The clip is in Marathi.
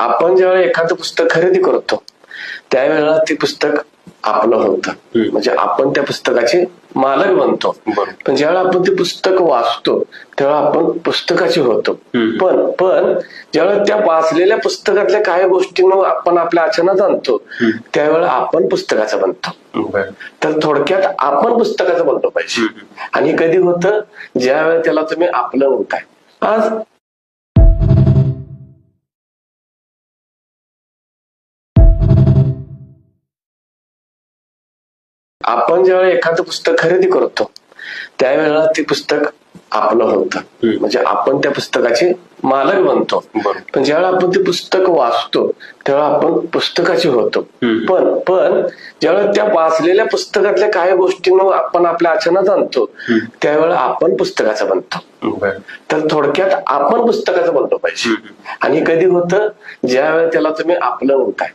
आपण ज्यावेळेला एखादं पुस्तक खरेदी करतो त्यावेळेला ते पुस्तक आपलं होतं. म्हणजे आपण त्या पुस्तकाचे मालक बनतो. पण ज्यावेळेला आपण ते पुस्तक वाचतो त्यावेळेला आपण पुस्तकाचे होतो. पण पण ज्यावेळेला त्या वाचलेल्या पुस्तकातल्या काही गोष्टींना आपण आपल्या आचरणात आणतो. त्यावेळेला आपण पुस्तकाचा बनतो. तर थोडक्यात आपण पुस्तकाचं बनलो पाहिजे. आणि कधी होतं ज्या वेळेला त्याला तुम्ही आपलं म्हणताय आज आपण ज्यावेळेला एखादं पुस्तक खरेदी करतो त्यावेळेला ते पुस्तक आपलं होतं. म्हणजे आपण त्या पुस्तकाचे मालक बनतो. पण ज्यावेळेला आपण ते पुस्तक वाचतो त्यावेळेला आपण पुस्तकाचे होतो. पण पण ज्यावेळेला त्या वाचलेल्या पुस्तकातल्या काही गोष्टींना आपण आपल्या आचरणात आणतो. त्यावेळेला आपण पुस्तकाचा बनतो. तर थोडक्यात आपण पुस्तकाचं बनलो पाहिजे. आणि कधी होतं ज्या वेळेला त्याला तुम्ही आपलं म्हणताय